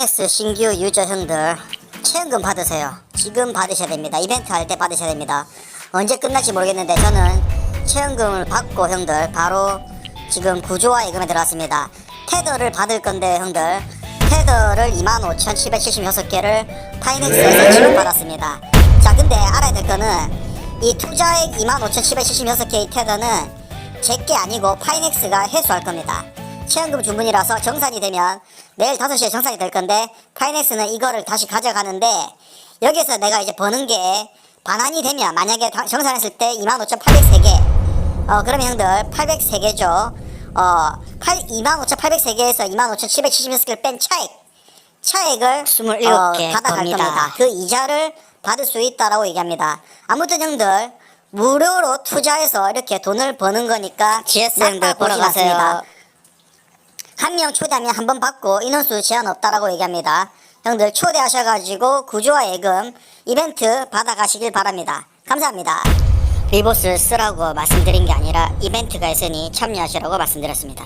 X 신규 유저 형들 체험금 받으세요. 지금 받으셔야 됩니다. 이벤트 할 때 받으셔야 됩니다. 언제 끝날지 모르겠는데 저는 체험금을 받고 형들 바로 지금 구조화 예금에 들어왔습니다. 테더를 받을 건데 형들 테더를 25,776개를 파이넥스에서 지급받았습니다. 자 근데 알아야 될 거는 이 투자액 25,776개의 테더는 제게 아니고 파이넥스가 회수할 겁니다. 체험금 주문이라서 정산이 되면 내일 5시에 정산이 될 건데 파이넥스는 이거를 다시 가져가는데 여기서 내가 이제 버는 게 반환이 되면 만약에 다- 정산했을 때 25,803개 어 그러면 형들 803개죠 어 8, 25,803개에서 25,776개를 뺀 차액 차액을 27개 어, 받아갈 겁니다. 겁니다. 그 이자를 받을 수 있다라고 얘기합니다. 아무튼 형들 무료로 투자해서 이렇게 돈을 버는 거니까 GS 형들 나빠 보러. 가세요. 한 명 초대하면 한 번 받고 인원수 제한 없다라고 얘기합니다. 형들 초대하셔가지고 구조화 예금 이벤트 받아가시길 바랍니다. 감사합니다. 리보스 쓰라고 말씀드린 게 아니라 이벤트가 있으니 참여하시라고 말씀드렸습니다.